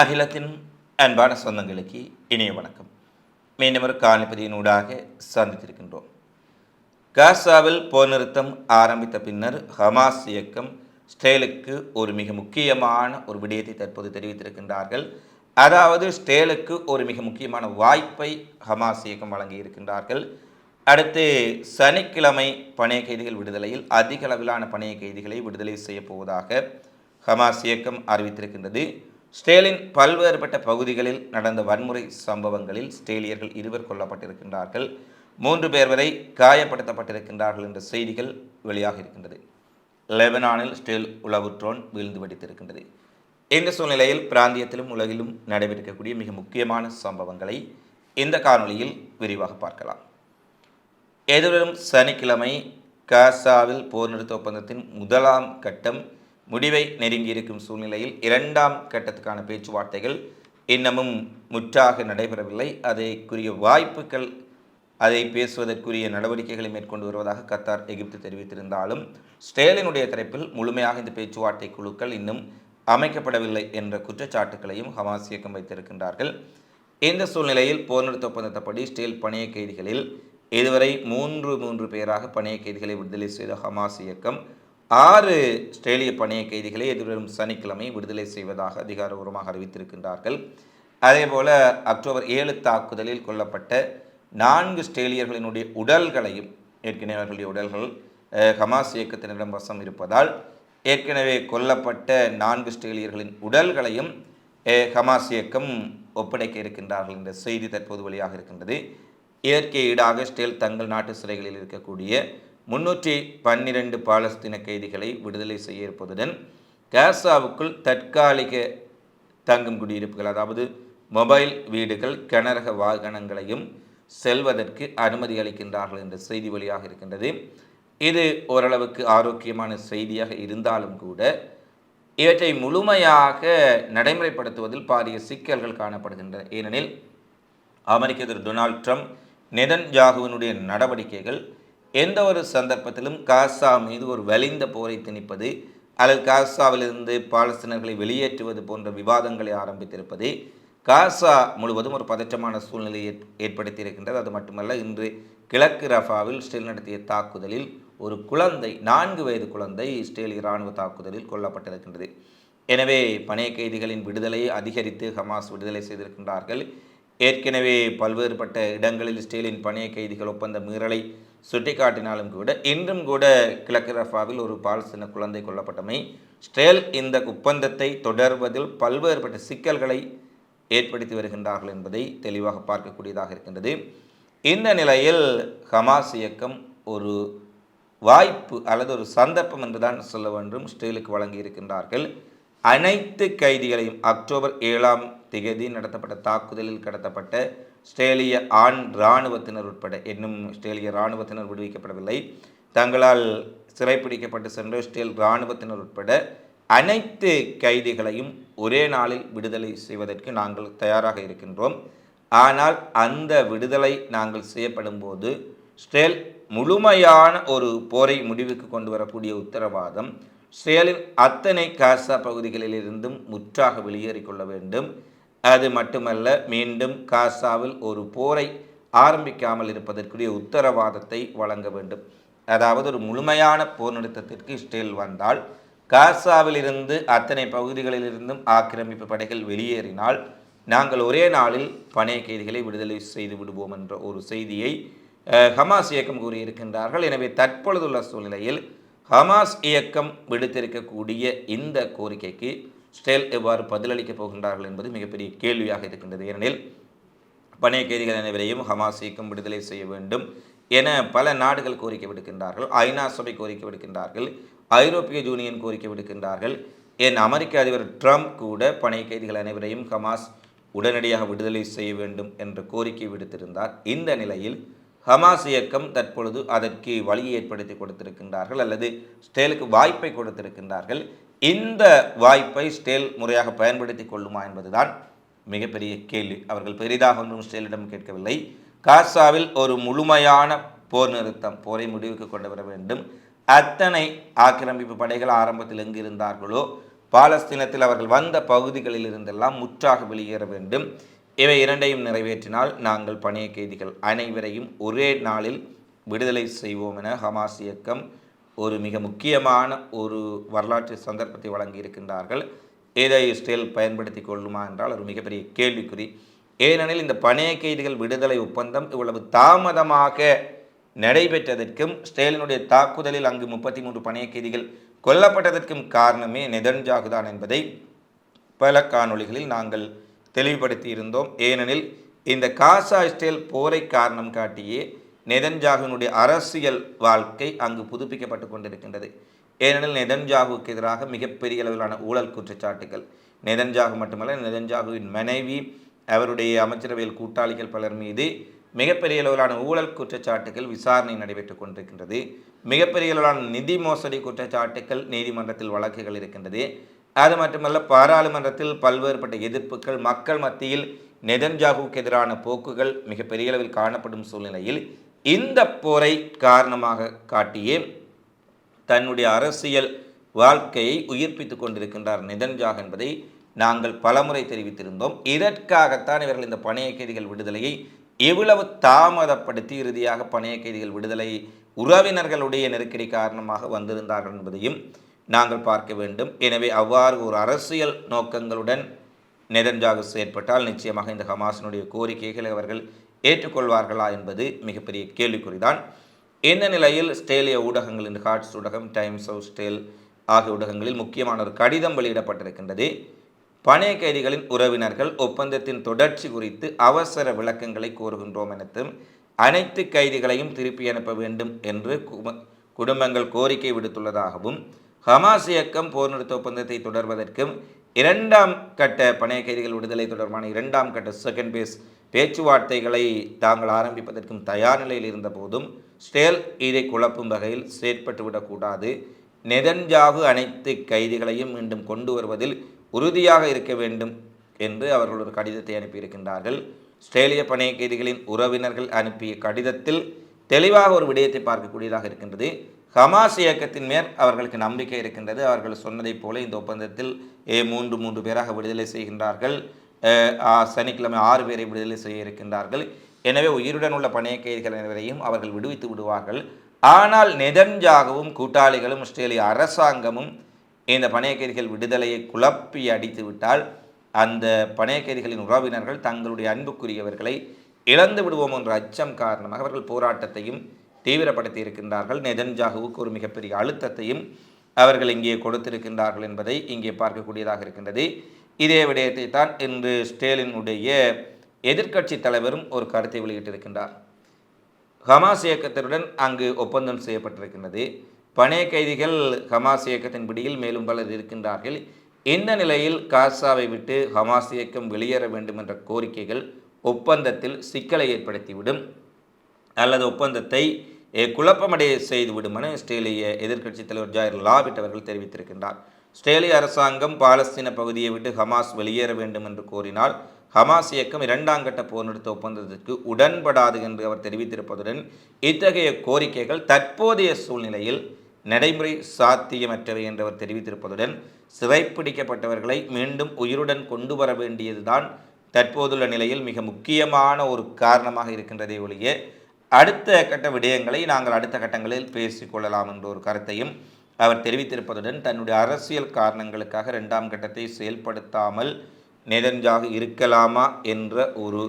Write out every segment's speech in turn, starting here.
அகிலத்தின் அன்பான சொந்தங்களுக்கு இனிய வணக்கம். மீண்டும் ஒரு காணிப்பதியினூடாக சந்தித்திருக்கின்றோம். காசாவில் போர் நிறுத்தம் ஆரம்பித்த பின்னர் ஹமாஸ் இயக்கம் ஸ்டேலுக்கு ஒரு மிக முக்கியமான ஒரு விடயத்தை தற்போது தெரிவித்திருக்கின்றார்கள். அதாவது ஸ்டேலுக்கு ஒரு மிக முக்கியமான வாய்ப்பை ஹமாஸ் இயக்கம் வழங்கி இருக்கின்றார்கள். அடுத்து சனிக்கிழமை பணைய கைதிகள் விடுதலையில் அதிக அளவிலான பணைய கைதிகளை விடுதலை செய்யப் போவதாக ஹமாஸ் இயக்கம் அறிவித்திருக்கின்றது. ஸ்டேலின் பல்வேறுபட்ட பகுதிகளில் நடந்த வன்முறை சம்பவங்களில் ஸ்டேலியர்கள் இருவர் கொல்லப்பட்டிருக்கின்றார்கள். மூன்று பேர் வரை காயப்படுத்தப்பட்டிருக்கின்றார்கள் என்ற செய்திகள் வெளியாக இருக்கின்றது. லெபனானில் ஸ்டேல் உளவு ட்ரோன் வீழ்ந்து வெடித்திருக்கின்றது. இந்த சூழ்நிலையில் பிராந்தியத்திலும் உலகிலும் நடைபெறக்கூடிய மிக முக்கியமான சம்பவங்களை இந்த காணொலியில் விரிவாக பார்க்கலாம். எதிர்வரும் சனிக்கிழமை காசாவில் போர் நிறுத்த ஒப்பந்தத்தின் முதலாம் கட்டம் முடிவை நெருங்கியிருக்கும் சூழ்நிலையில் இரண்டாம் கட்டத்துக்கான பேச்சுவார்த்தைகள் இன்னமும் முற்றாக நடைபெறவில்லை. அதற்குரிய வாய்ப்புகள் அதை பேசுவதற்குரிய நடவடிக்கைகளை மேற்கொண்டு வருவதாக கத்தார் எகிப்து தெரிவித்திருந்தாலும் ஸ்டேலினுடைய தரப்பில் முழுமையாக இந்த பேச்சுவார்த்தை குழுக்கள் இன்னும் அமைக்கப்படவில்லை என்ற குற்றச்சாட்டுகளையும் ஹமாஸ் இயக்கம் வைத்திருக்கின்றார்கள். இந்த சூழ்நிலையில் போர் நிறுத்த ஒப்பந்தத்தப்படி ஸ்டேல் பணைய கைதிகளில் இதுவரை மூன்று மூன்று பேராக பணைய கைதிகளை விடுதலை செய்த ஹமாஸ் இயக்கம் ஆறு ஸ்ட்ரேலிய பணைய கைதிகளை எதிர்வரும் சனிக்கிழமை விடுதலை செய்வதாக அதிகாரபூர்வமாக அறிவித்திருக்கின்றார்கள். அதேபோல அக்டோபர் ஏழு தாக்குதலில் கொல்லப்பட்ட நான்கு ஸ்ட்ரேலியர்களினுடைய உடல்களையும் ஏற்கனவே அவர்களுடைய உடல்கள் ஹமாஸ் இயக்கத்தினரிடம் வசம் இருப்பதால் ஏற்கனவே கொல்லப்பட்ட நான்கு ஸ்ட்ரேலியர்களின் உடல்களையும் ஹமாஸ் இயக்கம் ஒப்படைக்க இருக்கின்றார்கள் என்ற செய்தி தற்போது வெளியாக இருக்கின்றது. இயற்கை ஈடாக ஸ்டேல் தங்கள் நாட்டு சிறைகளில் இருக்கக்கூடிய முன்னூற்றி பன்னிரண்டு பாலஸ்தீன கைதிகளை விடுதலை செய்ய இருப்பதுடன் காசாவுக்குள் தற்காலிக தங்கும் குடியிருப்புகள் அதாவது மொபைல் வீடுகள் கனரக வாகனங்களையும் செல்வதற்கு அனுமதி அளிக்கின்றார்கள் என்ற செய்தி வழியாக இருக்கின்றது. இது ஓரளவுக்கு ஆரோக்கியமான செய்தியாக இருந்தாலும் கூட இவற்றை முழுமையாக நடைமுறைப்படுத்துவதில் பாரிய சிக்கல்கள் காணப்படுகின்றன. ஏனெனில் அமெரிக்க அதிபர் டொனால்ட் ட்ரம்ப் நெதன்யாகுவினுடைய நடவடிக்கைகள் எந்த ஒரு சந்தர்ப்பத்திலும் காசா மீது ஒரு வலிந்த போரை திணிப்பது அல்லது காசாவிலிருந்து பாலஸ்தீனர்களை வெளியேற்றுவது போன்ற விவாதங்களை ஆரம்பித்திருப்பது காசா முழுவதும் ஒரு பதற்றமான சூழ்நிலையை ஏற்படுத்தியிருக்கின்றது. அது மட்டுமல்ல இன்று கிழக்கு ரஃபாவில் இஸ்ரேல் நடத்திய தாக்குதலில் ஒரு குழந்தை நான்கு வயது குழந்தை இஸ்ரேல் இராணுவ தாக்குதலில் கொல்லப்பட்டிருக்கின்றது. எனவே பணைய கைதிகளின் விடுதலையை அதிகரித்து ஹமாஸ் விடுதலை செய்திருக்கின்றார்கள். ஏற்கனவே பல்வேறுபட்ட இடங்களில் ஸ்டீலின் பணைய கைதிகள் ஒப்பந்த மீறலை சுட்டிக்காட்டினாலும் கூட இன்றும் கூட கிழக்கு ரஃபாவில் ஒரு பாலஸ்தீன குழந்தை கொல்லப்பட்டமை ஸ்டேல் இந்த ஒப்பந்தத்தை தொடர்வதில் பல்வேறுபட்ட சிக்கல்களை ஏற்படுத்தி வருகின்றார்கள் என்பதை தெளிவாக பார்க்கக்கூடியதாக இருக்கின்றது. இந்த நிலையில் ஹமாஸ் இயக்கம் ஒரு வாய்ப்பு அல்லது ஒரு சந்தர்ப்பம் என்றுதான் சொல்ல வேண்டும். ஸ்டீலுக்கு வழங்கி இருக்கின்றார்கள் அனைத்து கைதிகளையும் அக்டோபர் ஏழாம் திகதி நடத்தப்பட்ட தாக்குதலில் கடத்தப்பட்ட ஸ்ட்ரேலிய ஆண் இராணுவத்தினர் உட்பட இன்னும் ஸ்ட்ரேலிய இராணுவத்தினர் விடுவிக்கப்படவில்லை. தங்களால் சிறைப்பிடிக்கப்பட்டு சென்ற ஸ்டேல் இராணுவத்தினர் உட்பட அனைத்து கைதிகளையும் ஒரே நாளில் விடுதலை செய்வதற்கு நாங்கள் தயாராக இருக்கின்றோம். ஆனால் அந்த விடுதலை நாங்கள் செய்யப்படும் போது ஸ்டேல் முழுமையான ஒரு போரை முடிவுக்கு கொண்டு வரக்கூடிய உத்தரவாதம் செயலின் அத்தனை காசா பகுதிகளிலிருந்தும் முற்றாக வெளியேறிக் கொள்ள வேண்டும். அது மட்டுமல்ல மீண்டும் காசாவில் ஒரு போரை ஆரம்பிக்காமல் இருப்பதற்குரிய உத்தரவாதத்தை வழங்க வேண்டும். அதாவது ஒரு முழுமையான போர் நிறுத்தத்திற்கு இஸ்ரேல் வந்தால் காசாவிலிருந்து அத்தனை பகுதிகளிலிருந்தும் ஆக்கிரமிப்பு படைகள் வெளியேறினால் நாங்கள் ஒரே நாளில் பணைய கைதிகளை விடுதலை செய்து விடுவோம் என்ற ஒரு செய்தியை ஹமாஸ் இயக்கம் கூறியிருக்கின்றார்கள். எனவே தற்பொழுதுள்ள சூழ்நிலையில் ஹமாஸ் இயக்கம் விடுத்திருக்கக்கூடிய இந்த கோரிக்கைக்கு ஸ்டேல் எவ்வாறு பதிலளிக்கப் போகின்றார்கள் என்பது மிகப்பெரிய கேள்வியாக இருக்கின்றது. ஏனெனில் பணைய கைதிகள் அனைவரையும் ஹமாஸ் இயக்கம் விடுதலை செய்ய வேண்டும் என பல நாடுகள் கோரிக்கை விடுக்கின்றார்கள். ஐநா சபை கோரிக்கை விடுக்கின்றார்கள். ஐரோப்பிய யூனியன் கோரிக்கை விடுக்கின்றார்கள். என் அமெரிக்க அதிபர் ட்ரம்ப் கூட பணைய கைதிகள் அனைவரையும் ஹமாஸ் உடனடியாக விடுதலை செய்ய வேண்டும் என்ற கோரிக்கை விடுத்திருந்தார். இந்த நிலையில் ஹமாஸ் இயக்கம் தற்பொழுது அதற்கு வழியை ஏற்படுத்தி கொடுத்திருக்கின்றார்கள் அல்லது ஸ்டேலுக்கு வாய்ப்பை கொடுத்திருக்கின்றார்கள். இந்த வாய்ப்பை ஸ்டேல் முறையாக பயன்படுத்தி கொள்ளுமா என்பதுதான் மிகப்பெரிய கேள்வி. அவர்கள் பெரிதாக ஒன்றும் ஸ்டேலிடம் கேட்கவில்லை. காசாவில் ஒரு முழுமையான போர் நிறுத்தம் போரை முடிவுக்கு கொண்டு வர வேண்டும். அத்தனை ஆக்கிரமிப்பு படைகள் ஆரம்பத்தில் எங்கு இருந்தார்களோ பாலஸ்தீனத்தில் அவர்கள் வந்த பகுதிகளில் இருந்தெல்லாம் முற்றாக வெளியேற வேண்டும். இவை இரண்டையும் நிறைவேற்றினால் நாங்கள் பணைய கைதிகள் அனைவரையும் ஒரே நாளில் விடுதலை செய்வோம் என ஹமாஸ் இயக்கம் ஒரு மிக முக்கியமான ஒரு வரலாற்று சந்தர்ப்பத்தை வழங்கியிருக்கின்றார்கள் இதை இஸ்ரேல் பயன்படுத்தி கொள்ளுமா என்றால் ஒரு மிகப்பெரிய கேள்விக்குறி. ஏனெனில் இந்த பணைய கைதிகள் விடுதலை ஒப்பந்தம் இவ்வளவு தாமதமாக நடைபெற்றதற்கும் ஸ்டேலினுடைய தாக்குதலில் அங்கு முப்பத்தி மூன்று பணைய கைதிகள் கொல்லப்பட்டதற்கும் காரணமே நெதன்ஜாகுதான் என்பதை பல காணொளிகளில் நாங்கள் தெளிவுபடுத்தி இருந்தோம் ஏனெனில் இந்த காசா இஸ்ரேல் போரை காரணம் காட்டியே நெதன்ஜாகுனுடைய அரசியல் வாழ்க்கை அங்கு புதுப்பிக்கப்பட்டு கொண்டிருக்கின்றது. ஏனெனில் நெதன்ஜாகுவுக்கு எதிராக மிகப்பெரிய அளவிலான ஊழல் குற்றச்சாட்டுகள். நெதன்ஜாகு மட்டுமல்ல நெதன்ஜாகுவின் மனைவி அவருடைய அமைச்சரவையில் கூட்டாளிகள் பலர் மீது மிகப்பெரிய அளவிலான ஊழல் குற்றச்சாட்டுகள் விசாரணை நடைபெற்றுக் கொண்டிருக்கின்றது. மிகப்பெரிய அளவிலான நிதி மோசடி குற்றச்சாட்டுகள் நீதிமன்றத்தில் வழக்குகள் இருக்கின்றது. அது மட்டுமல்ல பாராளுமன்றத்தில் பல்வேறுபட்ட எதிர்ப்புகள் மக்கள் மத்தியில் நெதன்ஜாகுவுக்கு எதிரான போக்குகள் மிகப்பெரிய அளவில் காணப்படும் சூழ்நிலையில் இந்த போரை காரணமாக காட்டியே தன்னுடைய அரசியல் வாழ்க்கையை உயிர்ப்பித்துக் கொண்டிருக்கின்றார் நெதன்ஜாக் என்பதை நாங்கள் பலமுறை தெரிவித்திருந்தோம். இதற்காகத்தான் இவர்கள் இந்த பணைய கைதிகள் விடுதலையை எவ்வளவு தாமதப்படுத்தி இறுதியாக பணைய கைதிகள் விடுதலை உறவினர்களுடைய நெருக்கடி காரணமாக வந்திருந்தார்கள் என்பதையும் நாங்கள் பார்க்க வேண்டும். எனவே அவ்வாறு ஒரு அரசியல் நோக்கங்களுடன் நெதன்ஜாக செயற்பட்டால் நிச்சயமாக இந்த ஹமாஸினுடைய கோரிக்கைகளை அவர்கள் ஏற்றுக்கொள்வார்களா என்பது மிகப்பெரிய கேள்விக்குறிதான். இந்த நிலையில் ஸ்டேலிய ஊடகங்கள் இந்த ஹார்ட்ஸ் ஊடகம் டைம்ஸ் ஆஃப் ஸ்டேல் ஆகிய ஊடகங்களில் முக்கியமான ஒரு கடிதம் வெளியிடப்பட்டிருக்கின்றது. பணைய கைதிகளின் உறவினர்கள் ஒப்பந்தத்தின் தொடர்ச்சி குறித்து அவசர விளக்கங்களை கோருகின்றோம் எனத்தும் அனைத்து கைதிகளையும் திருப்பி அனுப்ப வேண்டும் என்று குடும்பங்கள் கோரிக்கை விடுத்துள்ளதாகவும் ஹமாஸ் இயக்கம் போர் நிறுத்த ஒப்பந்தத்தை தொடர்வதற்கும் இரண்டாம் கட்ட பணைய கைதிகள் விடுதலை தொடர்பான இரண்டாம் கட்ட செகண்ட் பேஸ் பேச்சுவார்த்தைகளை தாங்கள் ஆரம்பிப்பதற்கும் தயார் நிலையில் இருந்த போதும் ஸ்டேல் இதை குழப்பும் வகையில் செயற்பட்டுவிடக்கூடாது நெதன்ஜாகு அனைத்து கைதிகளையும் மீண்டும் கொண்டு வருவதில் உறுதியாக இருக்க வேண்டும் என்று அவர்கள் ஒரு கடிதத்தை அனுப்பியிருக்கின்றார்கள். ஸ்ட்ரேலிய பணைய கைதிகளின் உறவினர்கள் அனுப்பிய கடிதத்தில் தெளிவாக ஒரு விடயத்தை பார்க்கக்கூடியதாக இருக்கின்றது. ஹமாஸ் இயக்கத்தின் மேல் அவர்களுக்கு நம்பிக்கை இருக்கின்றது. அவர்கள் சொன்னதைப் போல இந்த ஒப்பந்தத்தில் ஏ மூன்று மூன்று பேராக விடுதலை செய்கின்றார்கள். சனிக்கிழமை ஆறு பேரை விடுதலை செய்ய இருக்கின்றார்கள். எனவே உயிருடன் உள்ள பணைய கைதிகள் அனைவரையும் அவர்கள் விடுவித்து விடுவார்கள். ஆனால் நெதன்ஜாகவும் கூட்டாளிகளும் ஆஸ்திரேலிய அரசாங்கமும் இந்த பணைய கைதிகள் விடுதலையை குழப்பி அடித்து விட்டால் அந்த பணைய கைதிகளின் உறவினர்கள் தங்களுடைய அன்புக்குரியவர்களை இழந்து விடுவோம் என்ற அச்சம் காரணமாக அவர்கள் போராட்டத்தையும் தீவிரப்படுத்தி இருக்கின்றார்கள் நெதன்ஜாகுவுக்கு ஒரு மிகப்பெரிய அழுத்தத்தையும் அவர்கள் இங்கே கொடுத்திருக்கின்றார்கள் என்பதை இங்கே பார்க்கக்கூடியதாக இருக்கின்றது. இதே விடயத்தை தான் இன்று ஸ்டேலினுடைய எதிர்க்கட்சி தலைவரும் ஒரு கருத்தை வெளியிட்டிருக்கின்றார். ஹமாஸ் இயக்கத்தினுடன் அங்கு ஒப்பந்தம் செய்யப்பட்டிருக்கின்றது. பணைய கைதிகள் ஹமாஸ் இயக்கத்தின் பிடியில் மேலும் பலர் இருக்கின்றார்கள். இந்த நிலையில் காசாவை விட்டு ஹமாஸ் இயக்கம் வெளியேற வேண்டும் என்ற கோரிக்கைகள் ஒப்பந்தத்தில் சிக்கலை ஏற்படுத்திவிடும். அல்லது ஒப்பந்தத்தை குழப்பமடைய செய்துவிடும் என இஸ்ரேலிய எதிர்க்கட்சித் தலைவர் ஜாயர் லாபிட் அவர்கள் தெரிவித்திருக்கின்றார். இஸ்ரேலிய அரசாங்கம் பாலஸ்தீன பகுதியை விட்டு ஹமாஸ் வெளியேற வேண்டும் என்று கோரினால் ஹமாஸ் இயக்கம் இரண்டாம் கட்ட போர் நிறுத்த ஒப்பந்தத்திற்கு உடன்படாது என்று அவர் தெரிவித்திருப்பதுடன் இத்தகைய கோரிக்கைகள் தற்போதைய சூழ்நிலையில் நடைமுறை சாத்தியமற்றவை என்று அவர் தெரிவித்திருப்பதுடன் சிறைப்பிடிக்கப்பட்டவர்களை மீண்டும் உயிருடன் கொண்டு வர வேண்டியதுதான் தற்போதுள்ள நிலையில் மிக முக்கியமான ஒரு காரணமாக இருக்கின்றதே ஒழிய அடுத்த கட்ட விடயங்களை நாங்கள் அடுத்த கட்டங்களில் பேசிக்கொள்ளலாம் என்ற ஒரு கருத்தையும் அவர் தெரிவித்திருப்பதுடன் தன்னுடைய அரசியல் காரணங்களுக்காக ரெண்டாம் கட்டத்தை செயல்படுத்தாமல் நெதஞ்சாக இருக்கலாமா என்ற ஒரு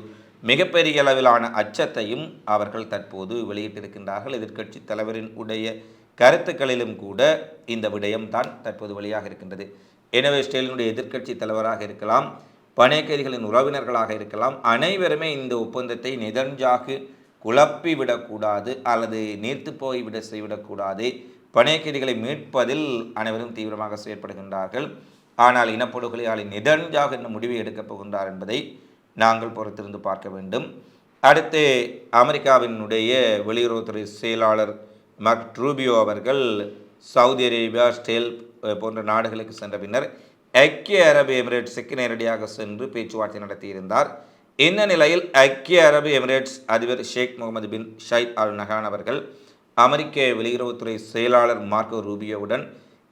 மிகப்பெரிய அளவிலான அச்சத்தையும் அவர்கள் தற்போது வெளியிட்டிருக்கின்றார்கள். எதிர்க்கட்சி தலைவரின் உடைய கருத்துக்களிலும் கூட இந்த விடயம்தான் தற்போது வழியாக இருக்கின்றது. எனவே ஸ்டேலினுடைய எதிர்க்கட்சி தலைவராக இருக்கலாம் பனைக்கைதிகளின் உறவினர்களாக இருக்கலாம் அனைவருமே இந்த ஒப்பந்தத்தை நெதன்ஜாகு குழப்பி விடக்கூடாது அல்லது நீர்த்து போய்விட செய்விடக்கூடாது பனைக்கைதிகளை மீட்பதில் அனைவரும் தீவிரமாக செயற்படுகின்றார்கள். ஆனால் இனப்படுகொலையாளி நிதஞ்சாக என்ன முடிவை எடுக்கப் போகின்றார் என்பதை நாங்கள் பொறுத்திருந்து பார்க்க வேண்டும். அடுத்து அமெரிக்காவினுடைய வெளியுறவுத்துறை செயலாளர் மக் ட்ரூபியோ அவர்கள் சவுதி அரேபியா ஸ்டேல் போன்ற நாடுகளுக்கு சென்ற பின்னர் ஐக்கிய அரபு எமிரேட்ஸுக்கு நேரடியாக சென்று பேச்சுவார்த்தை நடத்தியிருந்தார். இந்த நிலையில் ஐக்கிய அரபு எமிரேட்ஸ் அதிபர் ஷேக் முகமது பின் ஷைத் அல் நஹான் அவர்கள் அமெரிக்க வெளியுறவுத்துறை செயலாளர் மார்க்கோ ரூபியோவுடன்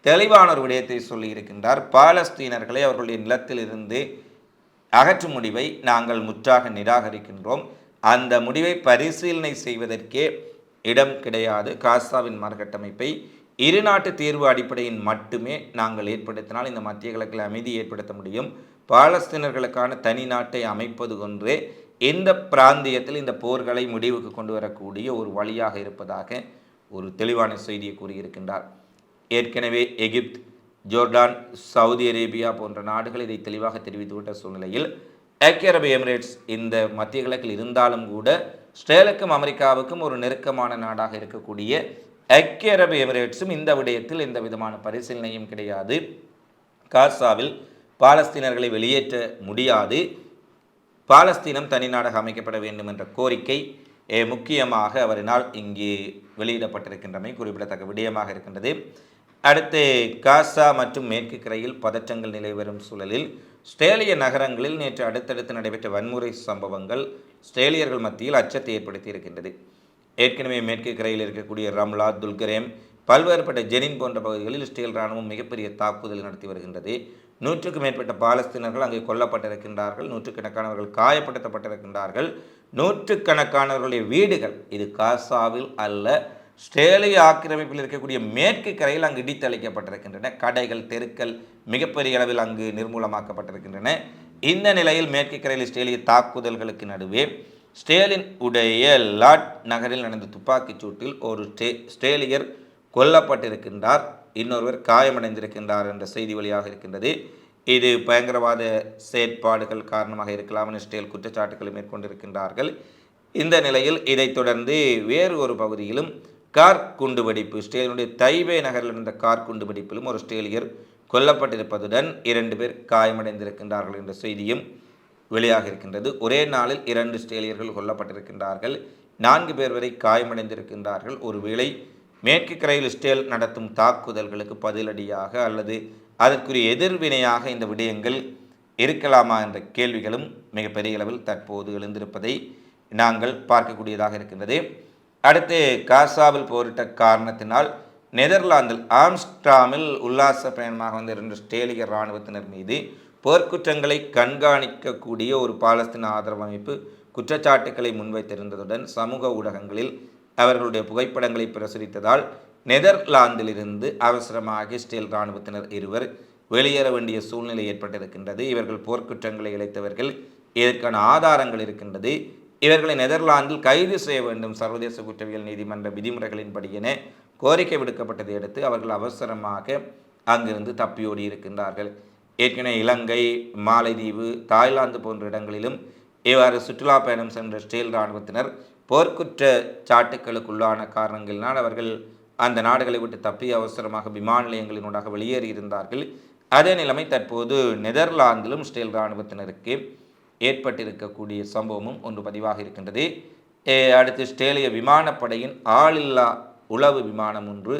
தெளிவான ஒரு விடயத்தை சொல்லியிருக்கின்றார் பாலஸ்தீனர்களை அவர்களுடைய நிலத்திலிருந்து அகற்றும் முடிவை நாங்கள் முற்றாக நிராகரிக்கின்றோம். அந்த முடிவை பரிசீலனை செய்வதற்கே இடம் கிடையாது. காசாவின் மறுகட்டமைப்பை இரு நாட்டு தீர்வு அடிப்படையில் மட்டுமே நாங்கள் ஏற்படுத்தினால் இந்த மத்திய கிழக்கில் அமைதி ஏற்படுத்த முடியும். பாலஸ்தீனர்களுக்கான தனி நாட்டை அமைப்பது ஒன்றே இந்த பிராந்தியத்தில் இந்த போர்களை முடிவுக்கு கொண்டு வரக்கூடிய ஒரு வழியாக இருப்பதாக ஒரு தெளிவான செய்தியை கூறியிருக்கின்றார். ஏற்கனவே எகிப்த் ஜோர்டான் சவுதி அரேபியா போன்ற நாடுகள் இதை தெளிவாக தெரிவித்துவிட்ட சூழ்நிலையில் ஐக்கிய அரபு எமிரேட்ஸ் இந்த மத்திய கிழக்கில் இருந்தாலும் கூட ஸ்ரேலுக்கும் அமெரிக்காவுக்கும் ஒரு நெருக்கமான நாடாக இருக்கக்கூடிய ஐக்கிய அரபு எமிரேட்ஸும் இந்த விடயத்தில் எந்த விதமான பரிசீலனையும் கிடையாது. காசாவில் பாலஸ்தீனர்களை வெளியேற்ற முடியாது. பாலஸ்தீனம் தனிநாடாக அமைக்கப்பட வேண்டும் என்ற கோரிக்கை முக்கியமாக அவரினால் இங்கே வெளியிடப்பட்டிருக்கின்றமை குறிப்பிடத்தக்க விடயமாக இருக்கின்றது. அடுத்து காசா மற்றும் மேற்கு கரையில் பதற்றங்கள் நிலை வரும் சூழலில் ஸ்ட்ரேலிய நகரங்களில் நேற்று அடுத்தடுத்து நடைபெற்ற வன்முறை சம்பவங்கள் ஸ்ட்ரேலியர்கள் மத்தியில் அச்சத்தை ஏற்படுத்தி இருக்கின்றது. ஏற்கனவே மேற்கு கரையில் இருக்கக்கூடிய ரம்லா துல்கரேம் பல்வேறுபட்ட ஜெனின் போன்ற பகுதிகளில் இஸ்ரேல் ராணுவம் மிகப்பெரிய தாக்குதல் நடத்தி வருகின்றது. நூற்றுக்கும் மேற்பட்ட பாலஸ்தீனர்கள் அங்கே கொல்லப்பட்டிருக்கின்றார்கள் நூற்றுக்கணக்கானவர்கள் காயப்படுத்தப்பட்டிருக்கின்றார்கள். நூற்றுக்கணக்கானவர்களுடைய வீடுகள் இது காசாவில் அல்ல ஸ்ட்ரேலிய ஆக்கிரமிப்பில் இருக்கக்கூடிய மேற்கு கரையில் அங்கு இடித்தளிக்கப்பட்டிருக்கின்றன. கடைகள் தெருக்கள் மிகப்பெரிய அளவில் அங்கு நிர்மூலமாக்கப்பட்டிருக்கின்றன. இந்த நிலையில் மேற்கு கரையில் ஸ்ட்ரேலிய தாக்குதல்களுக்கு நடுவே ஸ்டேலின் உடைய லாட் நகரில் நடந்த துப்பாக்கிச் சூட்டில் ஒரு ஸ்டே ஸ்ட்ரேலியர் கொல்லப்பட்டிருக்கின்றார். இன்னொருவர் காயமடைந்திருக்கின்றார் என்ற செய்தி வழியாக இருக்கின்றது. இது பயங்கரவாத செயற்பாடுகள் காரணமாக இருக்கலாம் என இஸ்ரேல் குற்றச்சாட்டுகளை மேற்கொண்டிருக்கின்றார்கள். இந்த நிலையில் இதைத் தொடர்ந்து வேறு ஒரு பகுதியிலும் கார் குண்டுவெடிப்பு இஸ்ரேலினுடைய தைபே நகரில் இருந்த கார் குண்டுவெடிப்பிலும் ஒரு ஸ்ட்ரேலியர் கொல்லப்பட்டிருப்பதுடன் இரண்டு பேர் காயமடைந்திருக்கின்றார்கள் என்ற செய்தியும் வெளியாக இருக்கின்றது. ஒரே நாளில் இரண்டு ஸ்ட்ரேலியர்கள் கொல்லப்பட்டிருக்கின்றார்கள். நான்கு பேர் வரை காயமடைந்திருக்கின்றார்கள். ஒருவேளை மேற்கு கரையில் இஸ்ரேல் நடத்தும் தாக்குதல்களுக்கு பதிலடியாக அல்லது அதற்குரிய எதிர்வினையாக இந்த விடயங்கள் இருக்கலாமா என்ற கேள்விகளும் மிகப்பெரிய அளவில் தற்போது எழுந்திருப்பதை நாங்கள் பார்க்கக்கூடியதாக இருக்கின்றது. அடுத்து காசாவில் போரிட்ட காரணத்தினால் நெதர்லாந்தில் ஆம்ஸ்டாமில் உல்லாச பயணமாக வந்த இரண்டு இராணுவத்தினர் மீது போர்க்குற்றங்களை கண்காணிக்கக்கூடிய ஒரு பாலஸ்தீன ஆதரவு அமைப்பு குற்றச்சாட்டுக்களை முன்வைத்திருந்ததுடன் சமூக ஊடகங்களில் அவர்களுடைய புகைப்படங்களை பிரசுரித்ததால் நெதர்லாந்திலிருந்து அவசரமாக இஸ்ரேல் இராணுவத்தினர் இருவர் வெளியேற வேண்டிய சூழ்நிலை ஏற்பட்டிருக்கின்றது. இவர்கள் போர்க்குற்றங்களை இழைத்தவர்கள் இதற்கான ஆதாரங்கள் இருக்கின்றது. இவர்களை நெதர்லாந்தில் கைது செய்ய வேண்டும் சர்வதேச குற்றவியல் நீதிமன்ற விதிமுறைகளின்படி என கோரிக்கை விடுக்கப்பட்டதை அடுத்து அவர்கள் அவசரமாக அங்கிருந்து தப்பியோடி இருக்கின்றார்கள். ஏற்கனவே இலங்கை மாலைதீவு தாய்லாந்து போன்ற இடங்களிலும் இவ்வாறு சுற்றுலா பயணம் சென்ற ஸ்டேல் இராணுவத்தினர் போர்க்குற்ற சாட்டுக்களுக்குள்ளான காரணங்களினால் அவர்கள் அந்த நாடுகளை விட்டு தப்பி அவசரமாக விமான நிலையங்களினூடாக வெளியேறி இருந்தார்கள். அதே நிலைமை தற்போது நெதர்லாந்திலும் ஸ்டேல் இராணுவத்தினருக்கு ஏற்பட்டிருக்கக்கூடிய சம்பவமும் ஒன்று பதிவாக இருக்கின்றது. அடுத்து இஸ்ரேலிய விமானப்படையின் ஆளில்லா உளவு விமானம் ஒன்று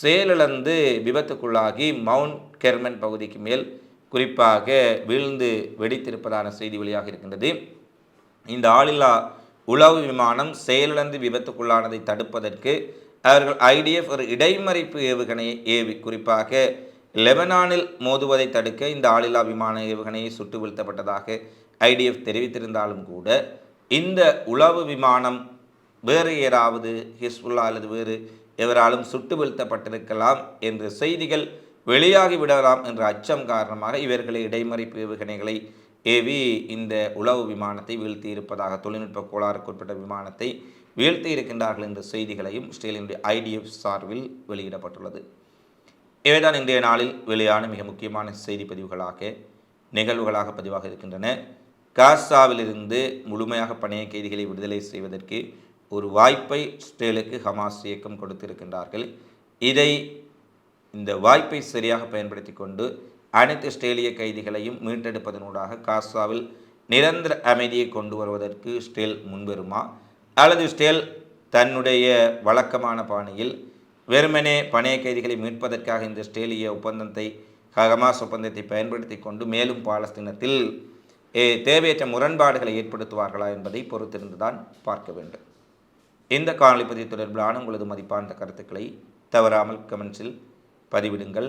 செயலிழந்து விபத்துக்குள்ளாகி மவுண்ட் கெர்மன் பகுதிக்கு மேல் குறிப்பாக வீழ்ந்து வெடித்திருப்பதான செய்தி வெளியாக இருக்கின்றது. இந்த ஆளில்லா உளவு விமானம் செயலிழந்து விபத்துக்குள்ளானதை தடுப்பதற்கு அவர்கள் ஐடிஎஃப் ஒரு இடைமறிப்பு ஏவுகணையை ஏவி குறிப்பாக லெபனானில் மோதுவதை தடுக்க இந்த ஆளில்லா விமான ஏவுகணையை சுட்டு வீழ்த்தப்பட்டதாக ஐடிஎஃப் தெரிவித்திருந்தாலும் கூட இந்த உளவு விமானம் வேறு யாராவது ஹிஸ்புல்லா அல்லது வேறு எவராலும் சுட்டு வீழ்த்தப்பட்டிருக்கலாம் என்ற செய்திகள் வெளியாகி விடலாம் என்ற அச்சம் காரணமாக இவர்களை இடைமறிப்பு ஏவுகணைகளை ஏவி இந்த உளவு விமானத்தை வீழ்த்தி இருப்பதாக தொழில்நுட்ப கோளாறுக்கு உட்பட்ட விமானத்தை வீழ்த்தி இருக்கின்றார்கள் என்ற செய்திகளையும் இஸ்ரேலினுடைய ஐடிஎஃப் சார்பில் வெளியிடப்பட்டுள்ளது. இவைதான் இன்றைய நாளில் வெளியான மிக முக்கியமான செய்தி பதிவுகளாக நிகழ்வுகளாக பதிவாக இருக்கின்றன. காசாவிலிருந்து முழுமையாக பணைய கைதிகளை விடுதலை செய்வதற்கு ஒரு வாய்ப்பை இஸ்ரேலுக்கு ஹமாஸ் இயக்கம் கொடுத்திருக்கின்றார்கள். இதை இந்த வாய்ப்பை சரியாக பயன்படுத்தி கொண்டு அனைத்து இஸ்ரேலிய கைதிகளையும் மீட்டெடுப்பதனூடாக காசாவில் நிரந்தர அமைதியை கொண்டு வருவதற்கு ஸ்டேல் முன்வருமா? அல்லது ஸ்டேல் தன்னுடைய வழக்கமான பாணியில் வெறுமனே பணைய கைதிகளை மீட்பதற்காக இந்த ஸ்டேலிய ஒப்பந்தத்தை ஹமாஸ் ஒப்பந்தத்தை பயன்படுத்தி கொண்டு மேலும் பாலஸ்தீனத்தில் ஏ, தேவையற்ற முரண்பாடுகளை ஏற்படுத்துவார்களா என்பதை பொறுத்திருந்துதான் பார்க்க வேண்டும். இந்த காணொலி பதிவு தொடர்பிலான உங்களது மதிப்பார்ந்த கருத்துக்களை தவறாமல் கமெண்ட்ஸில் பதிவிடுங்கள்.